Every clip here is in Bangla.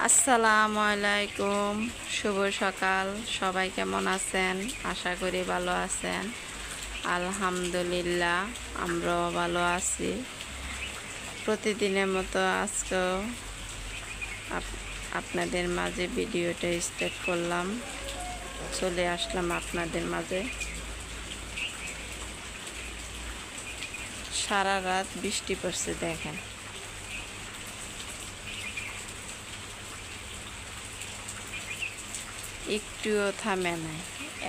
আসসালামু আলাইকুম, শুভ সকাল। সবাই কেমন আছেন? আশা করি ভালো আছেন। আলহামদুলিল্লাহ, আমরাও ভালো আছি। প্রতিদিনের মতো আজকেও আপ- আপনাদের মাঝে ভিডিওটা স্টার্ট করলাম। চলে আসলাম আপনাদের মাঝে। সারা রাত বৃষ্টি পড়ছে, দেখেন। একটুও থামে নাই।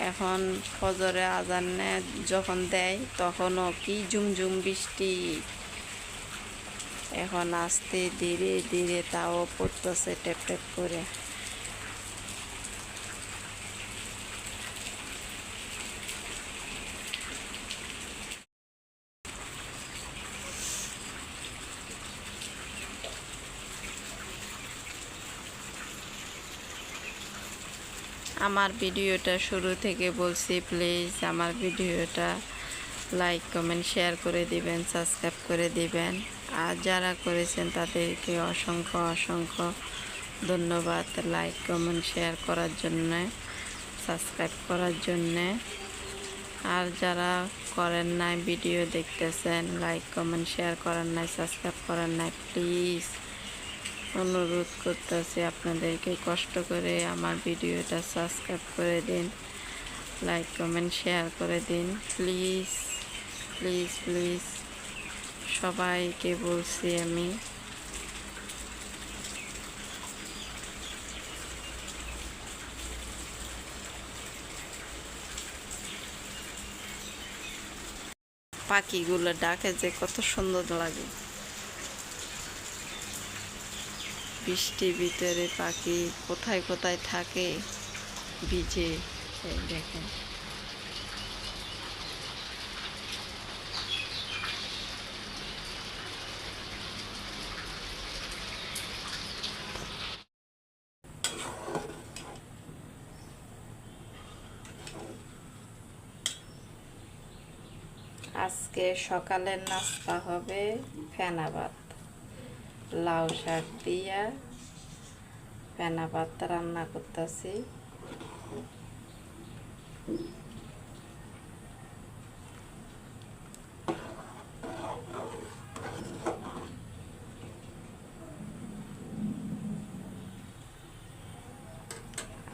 এখন ফজরে আজানে যখন দেয়, তখনও কি ঝুমঝুম বৃষ্টি। এখন আস্তে ধীরে ধীরে তাও পড়তেছে ট্যাপ টেপ করে। আমার ভিডিওটা শুরু থেকে বলছি প্লিজ আমার ভিডিওটা লাইক কমেন্ট শেয়ার করে দিবেন সাবস্ক্রাইব করে দিবেন। আর যারা করেছেন তাদেরকে অসংখ্য অসংখ্য ধন্যবাদ লাইক কমেন্ট শেয়ার করার জন্যে সাবস্ক্রাইব করার জন্যে। আর যারা করেন নাই, ভিডিও দেখতেছেন লাইক কমেন্ট শেয়ার করেন নাই সাবস্ক্রাইব করেন নাই প্লিজ অনুরোধ করতেছি আপনাদেরকে কষ্ট করে আমার ভিডিওটা সাবস্ক্রাইব করে দিন লাইক কমেন্ট শেয়ার করে দিন। প্লিজ প্লিজ প্লিজ সবাইকে বলছি আমি। পাখিগুলো ডাকে যে কত সুন্দর লাগে। বৃষ্টির ভিতরে পাখি কোথায় কোথায় থাকে? ভিজে দেখেন। আজকে সকালের নাস্তা হবে ফেনা ভাত লাউ শাক দিয়া ফেনা ভাত রান্না করতেছি।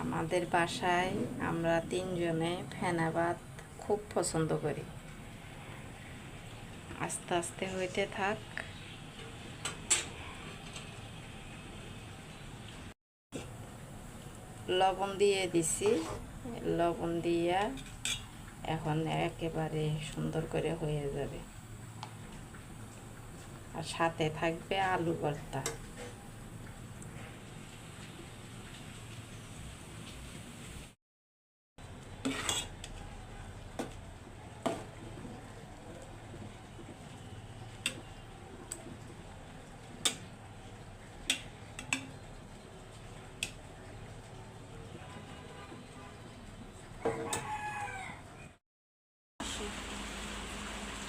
আমাদের বাসায় আমরা তিনজনে ফেনা ভাত খুব পছন্দ করি। আস্তে আস্তে হইতে থাক। লবণ দিয়ে দিছি। লবণ দিয়ে এখন একেবারে সুন্দর করে হয়ে যাবে। আর সাথে থাকবে আলু ভর্তা।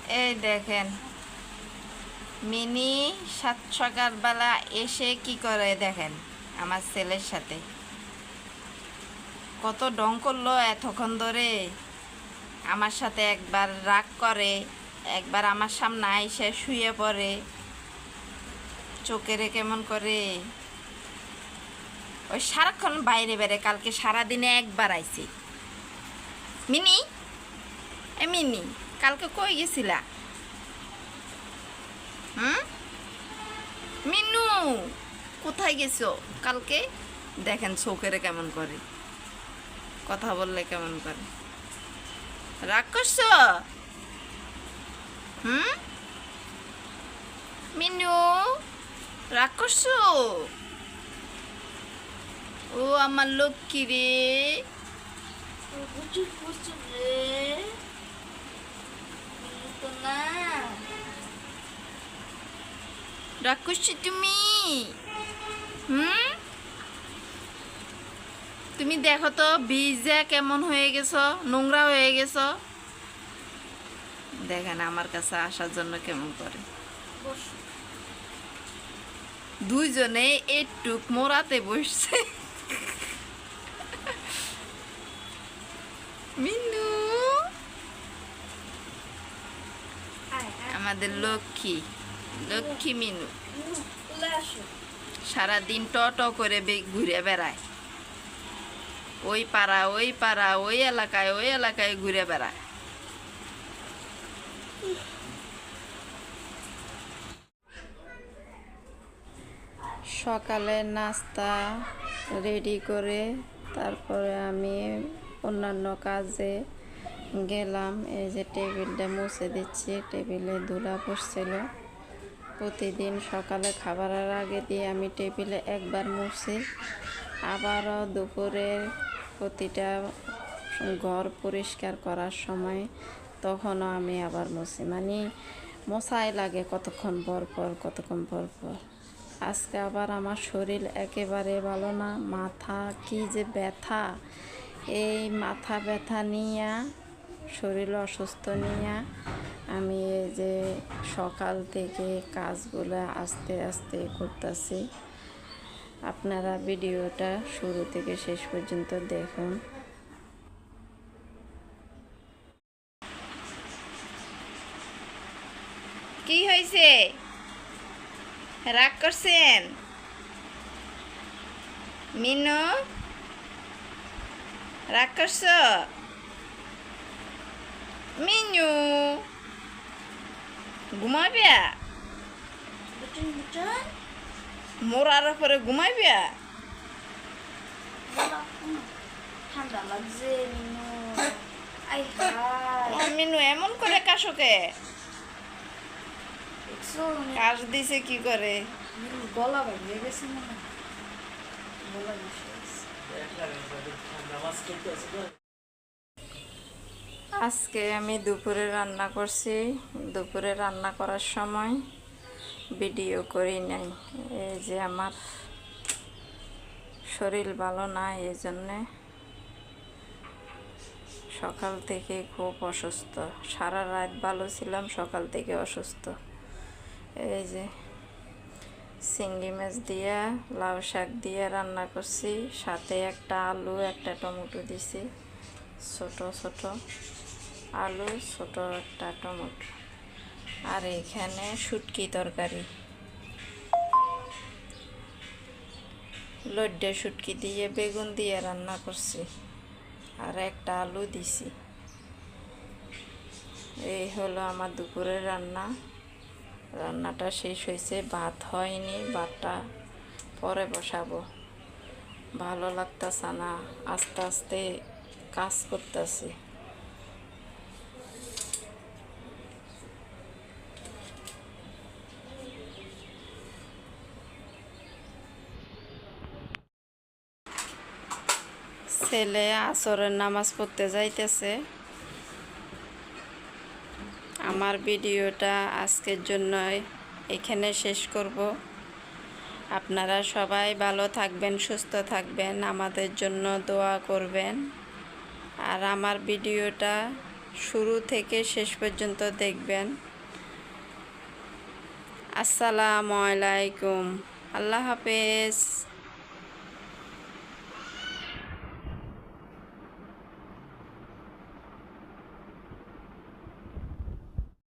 এই দেখেন। মিনি সাত সকালবেলা এসে কি করে দেখেন আমার ছেলের সাথে? কত ডং করল এতক্ষণ ধরে। আমার সাথে একবার রাগ করে, একবার আমার সামনে আইসে শুয়ে পড়ে। চোখেরে কেমন করে? ওই সারাক্ষণ বাইরে বেড়ে, কালকে সারাদিনে একবার আইছি। মিনি? এ মিনি? কালকে কই গেছিলা? হুম? মিনু কোথায় গেছো কালকে? দেখেন চোখেরে কেমন করে। কথা বললে কেমন করে। রাগ করছ? হুম? মিনু রাগ করছ? ও আমার লক্ষ্মী রে। রে। রাগ তুমি? হুম? তুমি দেখো তো ভিজা কেমন হয়ে গেছো, নোংরা হয়ে গেছো। দেখেন আমার কাছে আসার জন্য কেমন করে। দুইজনে একটুক মোড়াতে বসছে। মিনু আমাদের লক্ষ্মী লক্ষ্মী মিনু। সারাদিন ট ট করে ঘুরে বেড়ায়। ওই পাড়া ওই পাড়া, ওই এলাকায় ওই এলাকায় ঘুরে বেড়ায়। সকালে নাস্তা রেডি করে তারপরে আমি অন্যান্য কাজে গেলাম, এই যে টেবিলটা মুছে দিচ্ছি, টেবিলে ধুলা পড়ছিল। প্রতিদিন সকালে খাবারের আগে দিয়ে আমি টেবিলে একবার মুছি। আবারও দুপুরে প্রতিটা ঘর পরিষ্কার করার সময় তখনও আমি আবার মুছি। মানে মশাই লাগে কতক্ষণ পর পর, কতক্ষণ পর পর। আজকে আবার আমার শরীর একেবারে ভালো না, মাথা কি যে ব্যথা। এই মাথা ব্যথা নিয়ে শরীর অসুস্থ নিয়ে আমি এই যে সকাল থেকে কাজগুলো আস্তে আস্তে করতেছি। আপনারা ভিডিওটা শুরু থেকে শেষ পর্যন্ত দেখুন। কি হয়েছে? রাগ করছেন? মিনু? রাগ করছ? মিনু ঘুমাবে মোরার পরে উম, ঠান্ডা লাগছে মিনু মিনু এমন করে কাশোকে মানে কাশ দিছে কি করে গলা ভেঙে গেছে মনে হয়। গলা। আজকে আমি দুপুরে রান্না করছি। দুপুরে রান্না করার সময় ভিডিও করি নাই। এই যে আমার শরীর ভালো না এই জন্যে সকাল থেকে খুব অসুস্থ। সারা রাত ভালো ছিলাম, সকাল থেকে অসুস্থ। এই যে চিংড়ি মাছ দিয়ে, লাউ শাক দিয়ে রান্না করছি। সাথে একটা আলু, একটা টমেটো দিছি, ছোট ছোট। আলু, ছোটো একটা টমেটো। আর এখানে শুটকি তরকারি। লড্ডে শুটকি দিয়ে বেগুন দিয়ে রান্না করছি। আর একটা আলু দিছি। এই হলো আমার দুপুরের রান্না। রান্নাটা শেষ হয়েছে। ভাত হয়নি, ভাতটা পরে বসাবো। ভালো লাগতেছে না। আস্তে আস্তে কাজ করতেছি। ছেলে আসরের নামাজ পড়তে যাইতেছে। আমার ভিডিওটা আজকের জন্য এখানে শেষ করব। আপনারা সবাই ভালো থাকবেন, সুস্থ থাকবেন, আমাদের জন্য দোয়া করবেন। আর আমার ভিডিওটা শুরু থেকে শেষ পর্যন্ত দেখবেন। আসসালামু আলাইকুম। আল্লাহ হাফেজ।